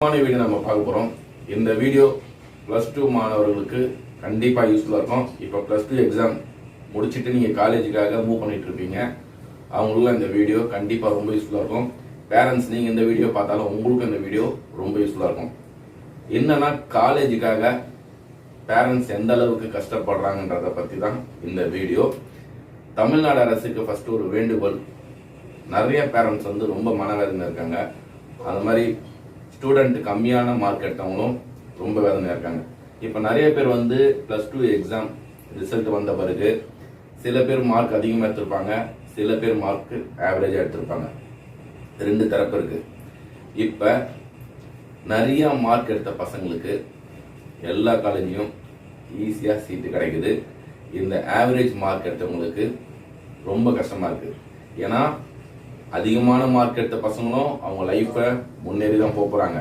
முக்கியமான வீடியோ நம்ம பார்க்க போகிறோம் இந்த வீடியோ ப்ளஸ் டூ மாணவர்களுக்கு கண்டிப்பாக யூஸ்ஃபுல்லாக இருக்கும். இப்போ ப்ளஸ் டூ எக்ஸாம் முடிச்சுட்டு நீங்கள் காலேஜுக்காக மூவ் பண்ணிட்டு இருப்பீங்க. அவங்களுக்கும் இந்த வீடியோ கண்டிப்பாக ரொம்ப யூஸ்ஃபுல்லாக இருக்கும். பேரண்ட்ஸ் நீங்கள் இந்த வீடியோ பார்த்தாலும் உங்களுக்கும் இந்த வீடியோ ரொம்ப யூஸ்ஃபுல்லாக இருக்கும். என்னன்னா காலேஜுக்காக பேரண்ட்ஸ் எந்த அளவுக்கு கஷ்டப்படுறாங்கன்றத பற்றி தான் இந்த வீடியோ தமிழ்நாடு அரசுக்கு ஃபர்ஸ்ட் ஒரு வேண்டுகோள். நிறைய பேரண்ட்ஸ் வந்து ரொம்ப மனவேதனை இருக்காங்க. அது மாதிரி ஸ்டூடெண்ட் கம்மியான மார்க் எடுத்தவங்களும் ரொம்ப வேதனையாக இருக்காங்க. இப்போ நிறைய பேர் வந்து ப்ளஸ் டூ எக்ஸாம் ரிசல்ட் வந்த பிறகு சில பேர் மார்க் அதிகமாக எடுத்திருப்பாங்க சில பேர் மார்க் ஆவரேஜாக எடுத்திருப்பாங்க. ரெண்டு தரப்பு இருக்குது இப்போ நிறைய மார்க் எடுத்த பசங்களுக்கு எல்லா காலேஜையும் ஈஸியாக சீட்டு கிடைக்குது. இந்த ஆவரேஜ் மார்க் எடுத்தவங்களுக்கு ரொம்ப கஷ்டமாக இருக்குது ஏன்னா அதிகமான மார்க் எடுத்த பசங்களும் அவங்க லைஃப்பை முன்னேறி தான் போகிறாங்க